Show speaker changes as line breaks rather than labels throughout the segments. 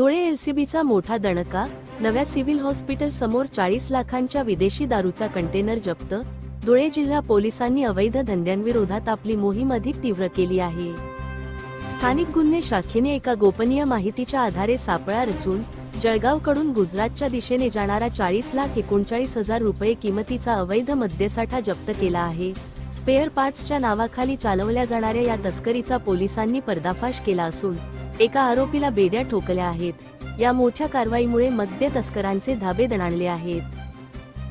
धुळे एलसीबीचा मोठा दणका नव्या सिव्हिल हॉस्पिटल समोर चाळीस लाखांच्या विदेशी दारूचा कंटेनर जप्त धुळे जिल्हा पोलिसांनी अवैध धंद्यांविरोधात आपली मोहीम अधिक तीव्र केली आहे. स्थानिक गुन्हे शाखेने एका गोपनीय माहितीच्या आधारे सापळा रचून जळगावकडून गुजरातच्या दिशेने जाणारा चाळीस लाख एकोणचाळीस हजार रुपये किमतीचा अवैध मद्यसाठा जप्त केला आहे. स्पेअर पार्ट्सच्या नावाखाली चालवल्या जाणाऱ्या या तस्करीचा पोलिसांनी पर्दाफाश केला असून एका आरोपीला बेड्या ठोकल्या आहेत. या मोठ्या कारवाईमुळे मद्य तस्करांचे धाबे दणाणले आहेत.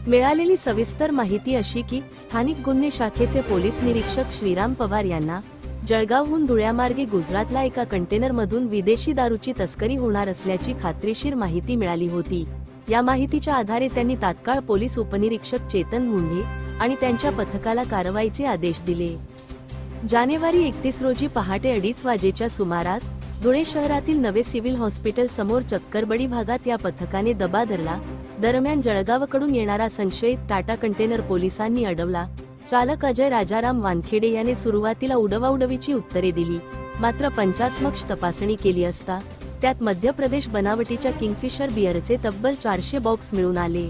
मिळालेली सविस्तर माहिती अशी की स्थानिक गुन्हे शाखेचे पोलीस निरीक्षक श्रीराम पवार यांना जळगावहून धुळ्यामार्गे गुजरातला एका कंटेनरमधून विदेशी दारूची तस्करी होणार असल्याची खात्रीशीर माहिती मिळाली होती. या माहितीच्या आधारे त्यांनी तात्काळ पोलीस उपनिरीक्षक चेतन मुंढे आणि त्यांच्या पथकाला कारवाईचे आदेश दिले. जानेवारी एकतीस रोजी पहाटे अडीच वाजेच्या सुमारास धुळे शहरातील नवे सिव्हिल हॉस्पिटल समोर चक्करबडी भागात या पथकाने दबा धरला. दरम्यान जळगावकडून येणारा संशयित टाटा कंटेनर पोलिसांनी अडवला. चालक अजय राजाराम वानखेडे याने सुरुवातीला उडवाउडवीची उत्तरे दिली. मात्र पंचास्मक्ष तपासणी केली असता त्यात मध्य प्रदेश बनावटीच्या किंगफिशर बिअरचे तब्बल चारशे बॉक्स मिळून आले.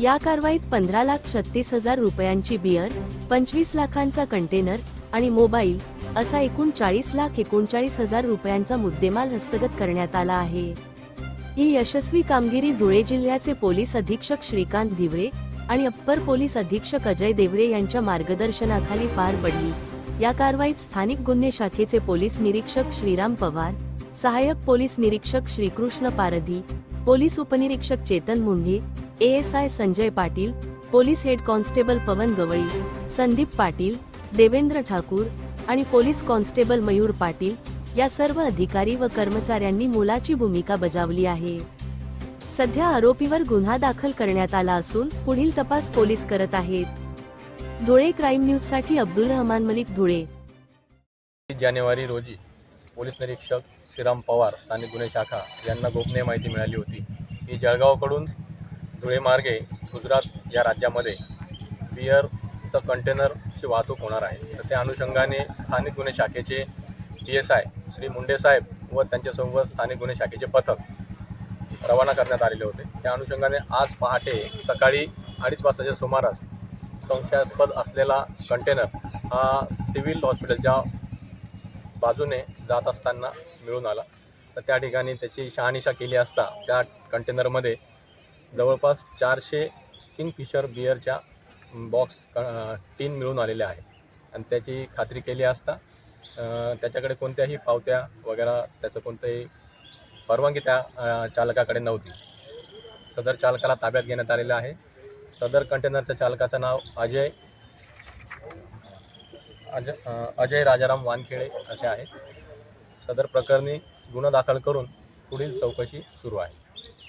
या कारवाईत पंधरा लाख छत्तीस हजार रुपयांची बियर पंचवीस लाखांचा कंटेनर आणि मोबाईल असा एकूण चाळीस लाख एकोणचाळीस हजार रुपयांचा मुद्देमाल हस्तगत करण्यात आला आहे. ही यशस्वी कामगिरी धुळे जिल्ह्याचे पोलीस अधीक्षक श्रीकांत धिवरे आणि अप्पर पोलीस अधीक्षक अजय देवरे यांच्या मार्गदर्शनाखाली पार पडली. या कारवाईत स्थानिक गुन्हे शाखेचे पोलीस निरीक्षक श्रीराम पवार सहाय्यक पोलीस निरीक्षक श्रीकृष्ण पारधी पोलीस उपनिरीक्षक Chetan Mundhe ASI Sanjay Patil police head constable Pawan Gawali Sandeep Patil Devendra Thakur आणि पोलीस कॉन्स्टेबल मयूर पाटील या सर्व अधिकारी व कर्मचाऱ्यांनी मोलाची भूमिका बजावली आहे. सध्या आरोपीवर गुन्हा दाखल करण्यात आला असून पुढील तपास पोलीस करत आहेत. धुळे क्राईम न्यूजसाठी अब्दुल रहमान मलिक धुळे.
जानेवारी रोजी पोलीस निरीक्षक श्रीराम पवार स्थानिक गुन्हे शाखा यांना गोपनीय माहिती मिळाली होती. की जळगावकडून धुळेमार्गे गुजरात या राज्यामध्ये बियरचं कंटेनरची वाहतूक होणार आहे. तर त्या अनुषंगाने स्थानिक गुन्हे शाखेचे P S I Shri Munde साहेब व त्यांच्यासोबत स्थानिक गुन्हे शाखेचे पथक रवाना करण्यात आलेले होते. त्या अनुषंगाने आज पहाटे सकाळी अडीच वाजताच्या सुमारास संशयास्पद असलेला कंटेनर हा सिव्हिल हॉस्पिटलच्या बाजूने जात असताना मिळून आला. तर त्या ठिकाणी त्याची शहानिशा केली असता त्या कंटेनरमध्ये जवळपास चारशे किंगफिशर बिअरच्या बॉक्स टीन मिळून आलेल्या आहेत. आणि त्याची खात्री केली असता त्याच्याकडे कोणत्याही पावत्या वगैरे त्याचं कोणतंही परवानगी त्या चालकाकडे नव्हती. सदर चालकाला ताब्यात घेण्यात आलेलं आहे. सदर कंटेनरच्या चालकाचं नाव अजय अजय अजय राजाराम वानखेडे असे आहे. सदर प्रकरणी गुन्हा दाखल करून पुढील चौकशी सुरू आहे.